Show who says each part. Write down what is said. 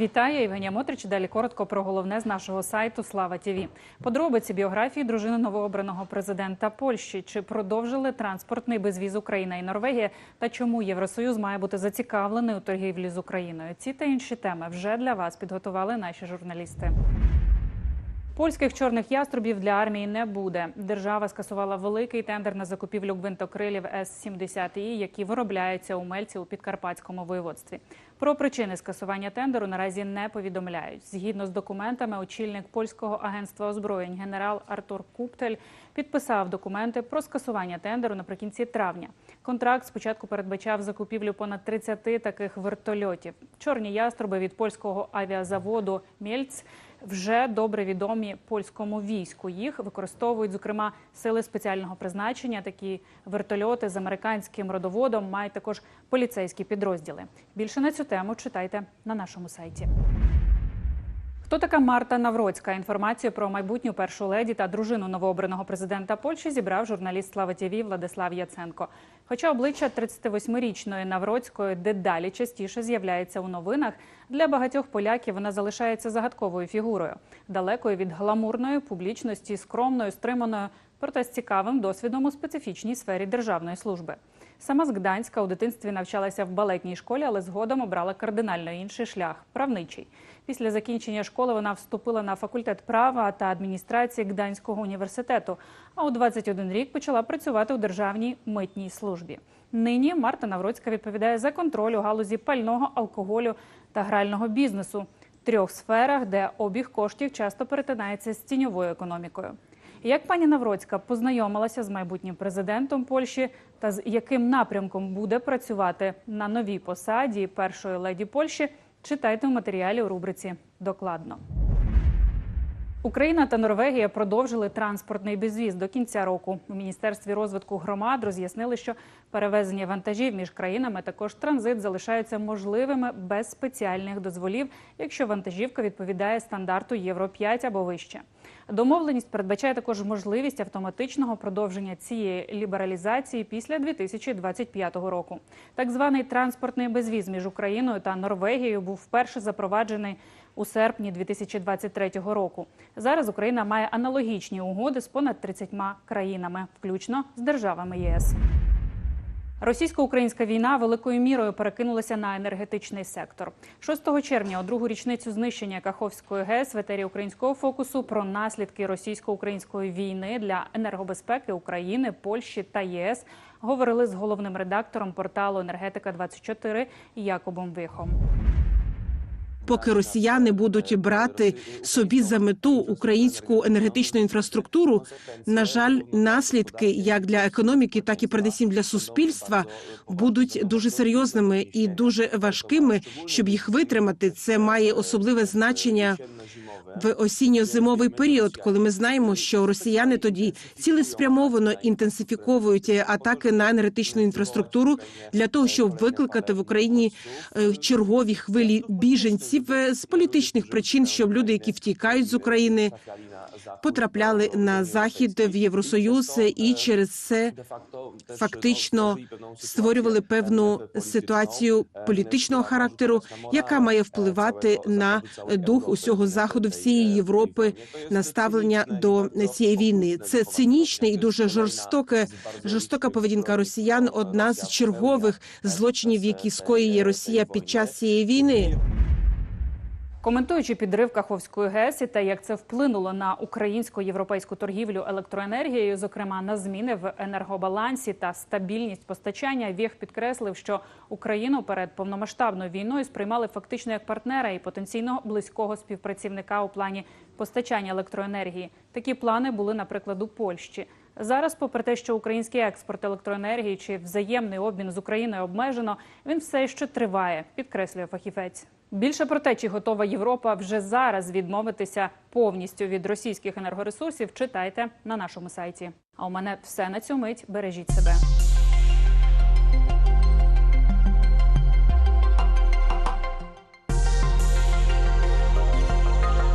Speaker 1: Вітаю, Євгенія Мотрич. Далі коротко про головне з нашого сайту Слава ТІВІ. Подробиці біографії дружини новообраного президента Польщі. Чи продовжили транспортний безвіз Україна і Норвегія? Та чому Євросоюз має бути зацікавлений у торгівлі з Україною? Ці та інші теми вже для вас підготували наші журналісти. Польських чорних яструбів для армії не буде. Держава скасувала великий тендер на закупівлю гвинтокрилів С-70І, які виробляються у Мельці у Підкарпатському воєводстві. Про причини скасування тендеру наразі не повідомляють. Згідно з документами, очільник польського агентства озброєнь генерал Артур Куптель підписав документи про скасування тендеру наприкінці травня. Контракт спочатку передбачав закупівлю понад 30 таких вертольотів. Чорні яструби від польського авіазаводу Мєльц вже добре відомі польському війську. Їх використовують зокрема сили спеціального призначення. Такі вертольоти з американським родоводом мають також поліцейські підрозділи. Більше на цю тему читайте на нашому сайті. Хто така Марта Навроцька? Інформацію про майбутню першу леді та дружину новообраного президента Польщі зібрав журналіст Слава ТІВІ Владислав Яценко. Хоча обличчя 38-річної Навроцької дедалі частіше з'являється у новинах, для багатьох поляків вона залишається загадковою фігурою, далекою від гламурної публічності, скромною, стриманою, проте з цікавим досвідом у специфічній сфері державної служби. Сама з Гданська у дитинстві навчалася в балетній школі, але згодом обрала кардинально інший шлях правничий. Після закінчення школи вона вступила на факультет права та адміністрації Гданського університету. А у 21 рік почала працювати у державній митній службі. Нині Марта Навроцька відповідає за контроль у галузі пального, алкоголю та грального бізнесу трьох сферах, де обіг коштів часто перетинається з тіньовою економікою. Як пані Навроцька познайомилася з майбутнім президентом Польщі та з яким напрямком буде працювати на новій посаді першої леді Польщі, читайте в матеріалі у рубриці Докладно. Україна та Норвегія продовжили транспортний безвіз до кінця року. У міністерстві розвитку громад роз'яснили, що перевезення вантажів між країнами також транзит залишаються можливими без спеціальних дозволів, якщо вантажівка відповідає стандарту Євро 5 або вище. Домовленість передбачає також можливість автоматичного продовження цієї лібералізації після 2025 року. Так званий транспортний безвіз між Україною та Норвегією був вперше запроваджений у серпні 2023 року. Зараз Україна має аналогічні угоди з понад 30 країнами, включно з державами ЄС. Російсько-українська війна великою мірою перекинулася на енергетичний сектор. 6 червня, у другу річницю знищення Каховської ГЕС в етері українського фокусу про наслідки російсько-української війни для енергобезпеки України, Польщі та ЄС говорили з головним редактором порталу Енергетика 24 Якобом Вихом.
Speaker 2: Поки росіяни будуть брати собі за мету українську енергетичну інфраструктуру, на жаль, наслідки як для економіки, так і передусім для суспільства будуть дуже серйозними і дуже важкими, щоб їх витримати. Це має особливе значення в осінньо-зимовий період, коли ми знаємо, що росіяни тоді цілеспрямовано інтенсифіковують атаки на енергетичну інфраструктуру для того, щоб викликати в Україні е, чергові хвилі біженців е, з політичних причин, щоб люди, які втікають з України, потрапляли на захід в Євросоюз і через це фактично створювали певну ситуацію політичного характеру, яка має впливати на дух усього заходу, всієї Європи, на ставлення до цієї війни. Це цинічне і дуже жорстоке, жорстока поведінка росіян. Одна з чергових злочинів, які скоює Росія під час цієї війни.
Speaker 1: Коментуючи підрив Каховської ГЕС і те, як це вплинуло на українсько-європейську торгівлю електроенергією, зокрема на зміни в енергобалансі та стабільність постачання, Вєх підкреслив, що Україну перед повномасштабною війною сприймали фактично як партнера і потенційно близького співпрацівника у плані постачання електроенергії. Такі плани були, наприклад, у Польщі. Зараз, попри те, що український експорт електроенергії чи взаємний обмін з Україною обмежено, він все ще триває, підкреслює фахівець. Більше про те, чи готова Європа вже зараз відмовитися повністю від російських енергоресурсів, читайте на нашому сайті. А у мене все на цю мить. Бережіть себе.